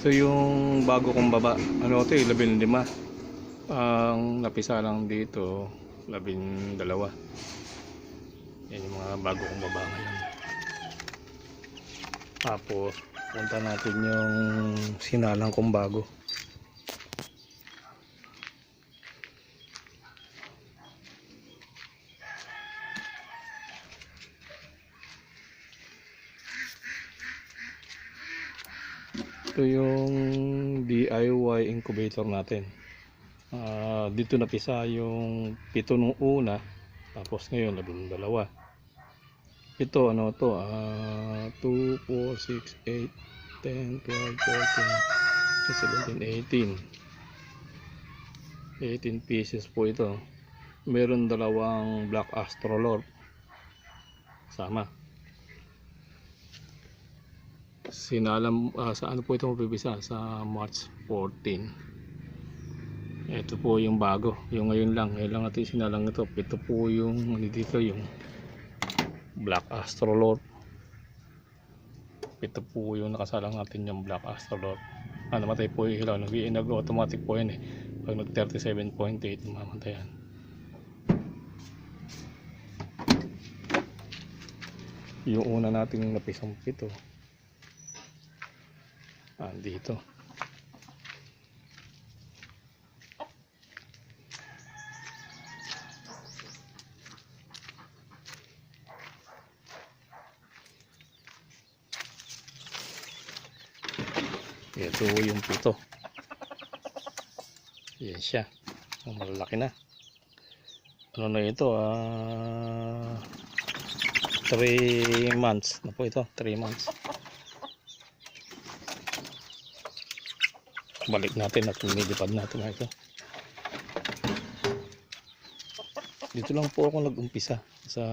Ito yung bago kong baba. Ano ito eh, labing lima. Ang napisa lang dito, labing dalawa. Yan yung mga bago kong baba ngayon. Tapos, punta natin yung sinalang kong bago. Ito yung DIY incubator natin. Ah, dito napisa yung pito nung una, tapos ngayon labing dalawa. Ito ano to, ah 2, 4, 6, 8, 10, 12, 14, 17, 18. 18 pieces po ito. Meron dalawang black astrolord. Sama. Sinalam ah, sa ano po ito mapipisa sa March 14. Ito po yung bago, yung ngayon lang, ngayon lang natin sinalang ito. Ito po yung ano dito yung Black Astrolord. Ito po yung nakasalang natin yung Black Astrolord. Ah, namatay po yung ilaw. Nag-automatic po yan eh. Pag nag 37.8, mamatay yan. Yung una nating napisang pito. Ah, dito. Ito yung pito. Yan siya. Ang malalaki na. Ano na ito? Ah, 3 months na po ito. 3 months. Balik natin at nilipad natin na ito. Dito lang po ako nag-umpisa sa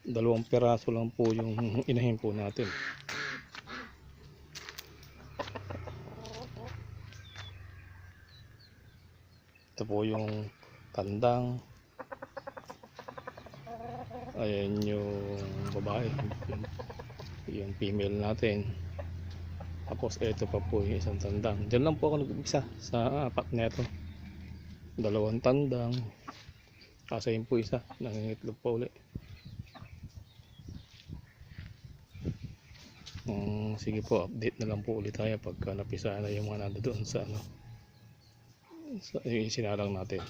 dalawang peraso lang po yung inahin po natin. Ito po yung tandang. Ayan yung babae. Yung female natin. Tapos ito pa po yung isang tandang. Diyan lang po ako nag-umpisa sa apat na ito. Dalawang tandang. Kasi yun po isa. Nangingitlog pa uli. Mm, sige po, update na lang po ulit tayo pagka napisa na yung mga nando doon sa ano sa yung sinalang natin.